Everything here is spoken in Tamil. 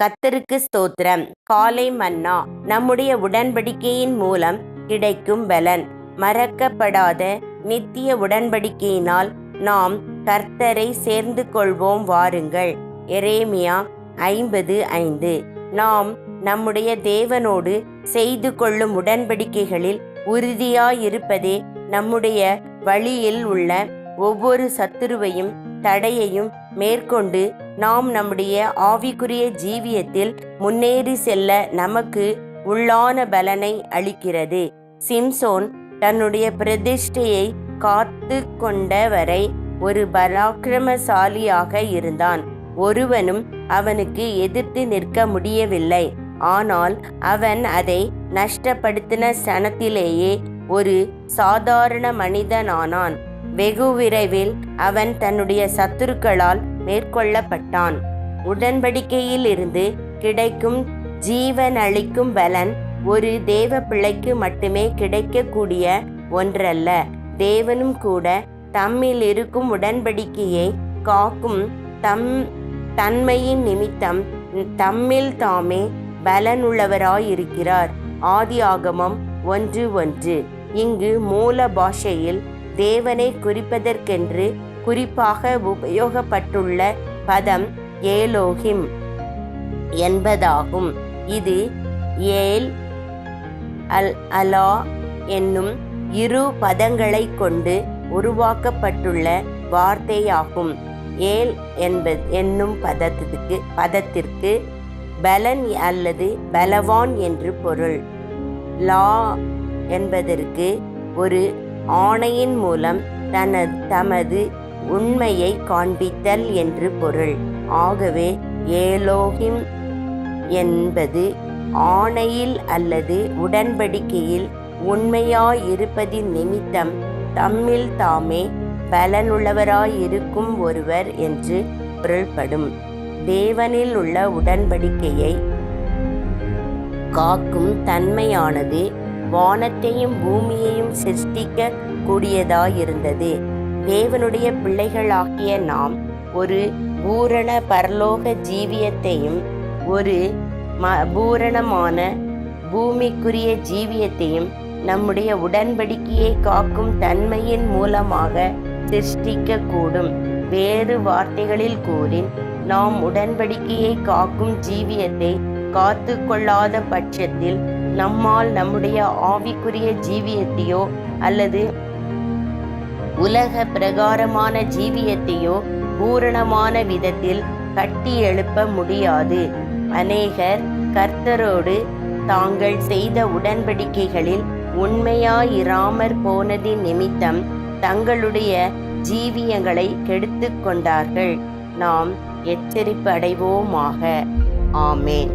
கத்தருக்கு ஸ்தோத்திரம். காலை மன்னா நம்முடைய உடன்படிக்கையின் மூலம் கிடைக்கும் பலன். மறக்கப்படாத நித்திய உடன்படிக்கையினால் நாம் கர்த்தரை சேர்ந்து கொள்வோம் வாருங்கள். எரேமியா ஐம்பது ஐந்து. நாம் நம்முடைய தேவனோடு செய்து கொள்ளும் உடன்படிக்கைகளில் உறுதியாயிருப்பதே நம்முடைய வழியில் உள்ள ஒவ்வொரு சத்துருவையும் தடையையும் மேற்கொண்டு நாம் நம்முடைய ஆவிக்குரிய ஜீவியத்தில் முன்னேறி செல்ல நமக்கு உள்ளான பலனை அளிக்கிறது. சிம்சோன் தன்னுடைய பிரதிஷ்டையை காத்து கொண்ட வரை ஒரு பராக்கிரமசாலியாக இருந்தான். ஒருவனும் அவனுக்கு எதிர்த்து நிற்க முடியவில்லை. ஆனால் அவன் அதை நஷ்டப்படுத்தின சனத்திலேயே ஒரு சாதாரண மனிதனானான். வெகு விரைவில் அவன் தன்னுடைய சத்துருக்களால் மேற்கொள்ளப்பட்டான். உடன்படிக்கையில் இருந்து கிடைக்கும் ஜீவனளிக்கும் பலன் ஒரு தேவ பிள்ளைக்கு மட்டுமே கிடைக்கக்கூடிய ஒன்றல்ல. தேவனும் கூட தம்மில் இருக்கும் உடன்படிக்கையை காக்கும் தம் தன்மையின் நிமித்தம் தம்மில் தாமே பலனுள்ளவராயிருக்கிறார். ஆகமம் ஒன்று ஒன்று. இங்கு மூல பாஷையில் தேவனை குறிப்பதற்கென்று குறிப்பாக உபயோகப்பட்டுள்ள பதம் ஏலோஹிம் என்பதாகும். இது ஏல் அல் அலா என்னும் இரு பதங்களை கொண்டு உருவாக்கப்பட்டுள்ள வார்த்தையாகும். ஏல் என்பது என்னும் பதத்திற்கு பதத்திற்கு பலன் அல்லது பலவான் என்று பொருள். லா என்பதற்கு ஒரு ஆணையின் மூலம் தனது தமது உண்மையை காண்பித்தல் என்று பொருள். ஆகவே ஏலோகிம் என்பது ஆணையில் அல்லது உடன்படிக்கையில் உண்மையாயிருப்பதின் நிமித்தம் தம்மில் தாமே பலனுள்ளவராயிருக்கும் ஒருவர் என்று பொருள்படும். தேவனில் உள்ள உடன்படிக்கையை காக்கும் தன்மையானது வானத்தையும் பூமியையும் சிருஷ்டிக்க கூடியதாயிருந்தது தேவனுடைய பிள்ளைகளாகிய நாம் ஒரு பூரண பரலோக ஜீவியத்தையும் ஒரு ம பூரணமான பூமிக்குரிய ஜீவியத்தையும் நம்முடைய உடன்படிக்கையை காக்கும் தன்மையின் மூலமாக சிருஷ்டிக்க கூடும் வேறு வார்த்தைகளில் கூறின் நாம் உடன்படிக்கையை காக்கும் ஜீவியத்தை காத்து கொள்ளாத பட்சத்தில் நம்மால் நம்முடைய ஆவிக்குரிய ஜீவியத்தையோ அல்லது உலக பிரகாரமான ஜீவியத்தையோ பூரணமான விதத்தில் கட்டி எழுப்ப முடியாது. அநேகர் கர்த்தரோடு தாங்கள் செய்த உடன்படிக்கைகளில் உண்மையாயிராமற் போனதின் நிமித்தம் தங்களுடைய ஜீவியங்களை கெடுத்து கொண்டார்கள். நாம் எச்சரிப்பு அடைவோமாக ஆமேன்.